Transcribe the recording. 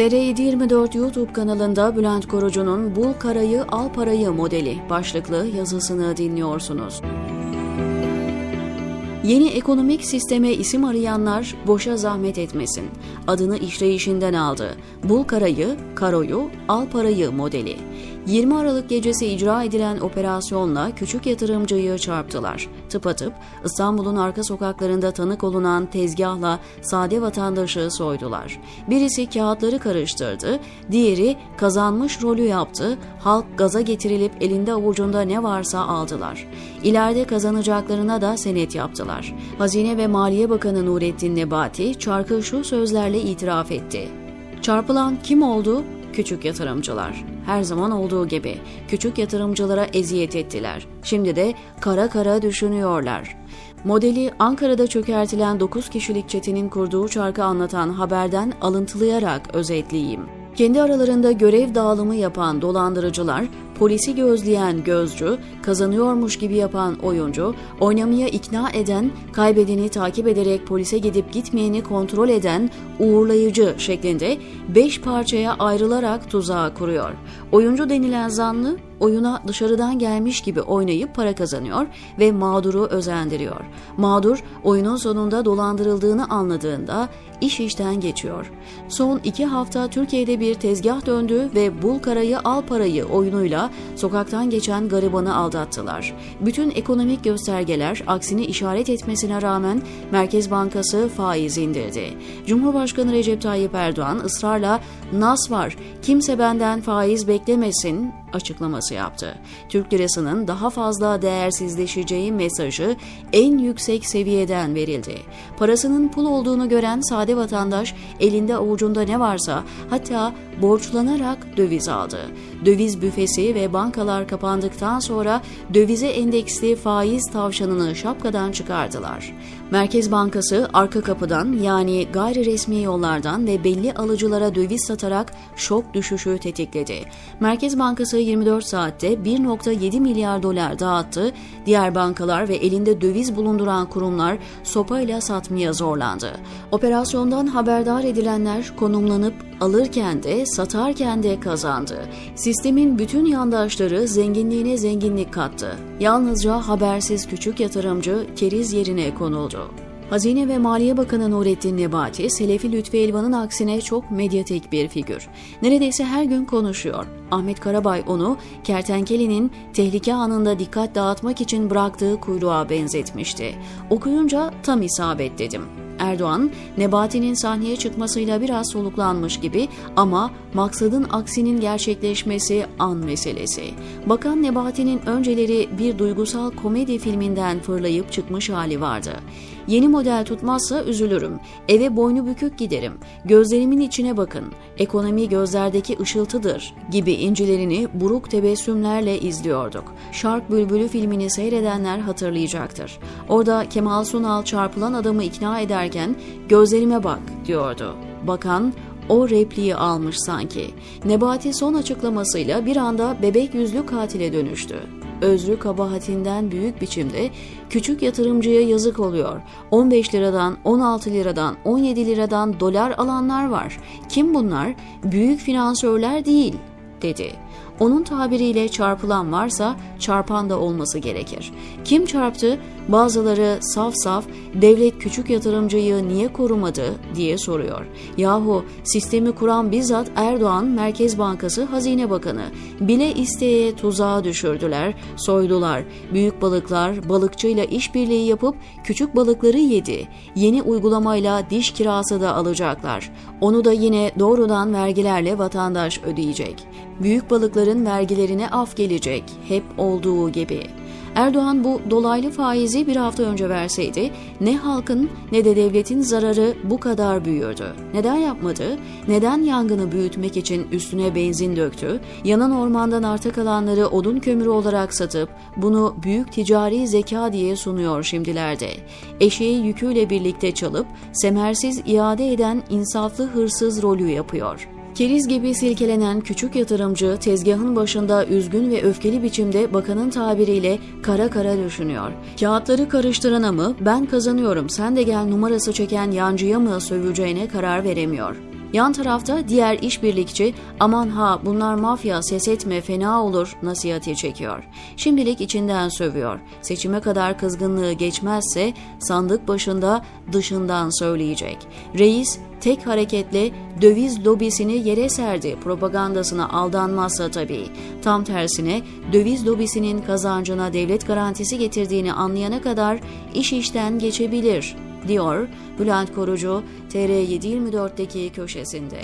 TR724 YouTube kanalında Bülent Korucu'nun Bul Karayı Al Parayı modeli başlıklı yazısını dinliyorsunuz. Yeni ekonomik sisteme isim arayanlar boşa zahmet etmesin. Adını işleyişinden aldı. Bul Karayı, Karoyu, Al Parayı modeli. 20 Aralık gecesi icra edilen operasyonla küçük yatırımcıyı çarptılar. Tıpatıp İstanbul'un arka sokaklarında tanık olunan tezgahla sade vatandaşı soydular. Birisi kağıtları karıştırdı, diğeri kazanmış rolü yaptı, halk gaza getirilip elinde avucunda ne varsa aldılar. İleride kazanacaklarına da senet yaptılar. Hazine ve Maliye Bakanı Nurettin Nebati çarkı şu sözlerle itiraf etti. Çarpılan kim oldu? Küçük yatırımcılar. Her zaman olduğu gibi küçük yatırımcılara eziyet ettiler. Şimdi de kara kara düşünüyorlar. Modeli Ankara'da çökertilen 9 kişilik çetenin kurduğu çarkı anlatan haberden alıntılayarak özetleyeyim. Kendi aralarında görev dağılımı yapan dolandırıcılar, polisi gözleyen gözcü, kazanıyormuş gibi yapan oyuncu, oynamaya ikna eden, kaybedeni takip ederek polise gidip gitmeyeni kontrol eden uğurlayıcı şeklinde beş parçaya ayrılarak tuzağı kuruyor. Oyuncu denilen zanlı oyuna dışarıdan gelmiş gibi oynayıp para kazanıyor ve mağduru özendiriyor. Mağdur oyunun sonunda dolandırıldığını anladığında iş işten geçiyor. Son iki hafta Türkiye'de bir tezgah döndü ve bul karayı al parayı oyunuyla sokaktan geçen garibanı aldattılar. Bütün ekonomik göstergeler aksini işaret etmesine rağmen Merkez Bankası faiz indirdi. Cumhurbaşkanı Recep Tayyip Erdoğan ısrarla nas var kimse benden faiz beklemesin açıklaması yaptı. Türk lirasının daha fazla değersizleşeceği mesajı en yüksek seviyeden verildi. Parasının pul olduğunu gören sade vatandaş elinde avucunda ne varsa hatta borçlanarak döviz aldı. Döviz büfesi ve bankalar kapandıktan sonra dövize endeksli faiz tavşanını şapkadan çıkardılar. Merkez Bankası arka kapıdan yani gayri resmi yollardan ve belli alıcılara döviz satarak şok düşüşü tetikledi. Merkez Bankası 24 saatte 1.7 milyar dolar dağıttı. Diğer bankalar ve elinde döviz bulunduran kurumlar sopayla satmaya zorlandı. Operasyondan haberdar edilenler konumlanıp alırken de satarken de kazandı. Sistemin bütün yandaşları zenginliğine zenginlik kattı. Yalnızca habersiz küçük yatırımcı keriz yerine konuldu. Hazine ve Maliye Bakanı Nurettin Nebati, Selefi Lütfi Elvan'ın aksine çok medyatik bir figür. Neredeyse her gün konuşuyor. Ahmet Karabay onu kertenkelenin tehlike anında dikkat dağıtmak için bıraktığı kuyruğa benzetmişti. Okuyunca tam isabet dedim. Erdoğan, Nebati'nin sahneye çıkmasıyla biraz soluklanmış gibi ama maksadın aksinin gerçekleşmesi an meselesi. Bakan Nebati'nin önceleri bir duygusal komedi filminden fırlayıp çıkmış hali vardı. Yeni model tutmazsa üzülürüm. Eve boynu bükük giderim. Gözlerimin içine bakın. Ekonomi gözlerdeki ışıltıdır gibi incilerini buruk tebessümlerle izliyorduk. Şark Bülbülü filmini seyredenler hatırlayacaktır. Orada Kemal Sunal çarpılan adamı ikna ederken gözlerime bak diyordu. Bakan o repliği almış sanki. Nebati son açıklamasıyla bir anda bebek yüzlü katile dönüştü özrü kabahatinden büyük biçimde küçük yatırımcıya yazık oluyor. 15 liradan, 16 liradan, 17 liradan dolar alanlar var. Kim bunlar? Büyük finansörler değil, dedi. Onun tabiriyle çarpılan varsa çarpan da olması gerekir. Kim çarptı? Bazıları saf saf devlet küçük yatırımcıyı niye korumadı diye soruyor. Yahu sistemi kuran bizzat Erdoğan Merkez Bankası Hazine Bakanı. Bile isteye tuzağa düşürdüler, soydular. Büyük balıklar balıkçıyla işbirliği yapıp küçük balıkları yedi. Yeni uygulamayla diş kirası da alacaklar. Onu da yine doğrudan vergilerle vatandaş ödeyecek. Büyük balıkların vergilerine af gelecek. Hep olduğu gibi. Erdoğan bu dolaylı faizi bir hafta önce verseydi ne halkın ne de devletin zararı bu kadar büyürdü. Neden yapmadı? Neden yangını büyütmek için üstüne benzin döktü? Yanan ormandan arta kalanları odun kömürü olarak satıp bunu büyük ticari zeka diye sunuyor şimdilerde. Eşeği yüküyle birlikte çalıp semersiz iade eden insaflı hırsız rolü yapıyor. Keriz gibi silkelenen küçük yatırımcı tezgahın başında üzgün ve öfkeli biçimde bakanın tabiriyle kara kara düşünüyor. Kağıtları karıştırana mı ben kazanıyorum sen de gel numarası çeken yancıya mı söveceğine karar veremiyor. Yan tarafta diğer işbirlikçi aman ha bunlar mafya ses etme fena olur nasihati çekiyor. Şimdilik içinden sövüyor. Seçime kadar kızgınlığı geçmezse sandık başında dışından söyleyecek. Reis tek hareketle döviz lobisini yere serdi propagandasına aldanmazsa tabii. Tam tersine döviz lobisinin kazancına devlet garantisi getirdiğini anlayana kadar iş işten geçebilir, diyor Bülent Korucu TR724'deki köşesinde.